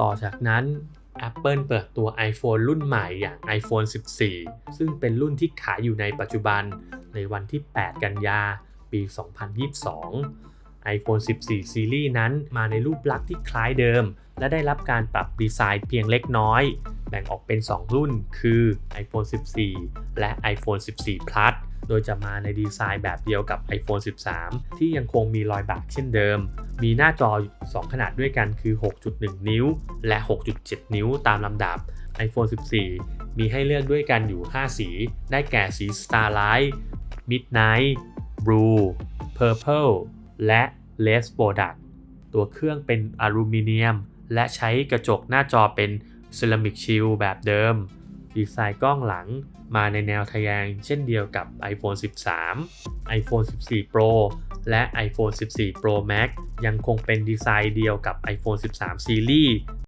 ต่อจากนั้น Apple เปิดตัว iPhone รุ่นใหม่อย่าง iPhone 14 ซึ่งเป็นรุ่นที่ขายอยู่ในปัจจุบันในวันที่ 8 กันยา ปี 2022 iPhone 14 ซีรีส์นั้นมาในรูปลักษณ์ที่คล้ายเดิม และได้รับการปรับดีไซน์เพียงเล็กน้อย แบ่งออกเป็น 2 รุ่นคือ iPhone 14 และ iPhone 14 Plus โดยจะมาในดีไซน์แบบเดียวกับ iPhone 13 ที่ยังคงมีรอยบากเช่นเดิม มีหน้าจอ 2 ขนาดด้วยกันคือ 6.1 นิ้ว และ 6.7 นิ้วตามลำดับ iPhone 14 มีให้เลือกด้วยกันอยู่ 5 สี ได้แก่สี Starlight Midnight Blue Purple และ Less Product ตัวเครื่องเป็นอลูมิเนียม และใช้กระจกหน้าจอเป็นเซรามิกชิลแบบเดิม ดีไซน์กล้องหลังมาในแนวทะแยงเช่นเดียวกับ iPhone 13 iPhone 14 Pro และ iPhone 14 Pro Max ยังคงเป็นดีไซน์เดียวกับ iPhone 13 Series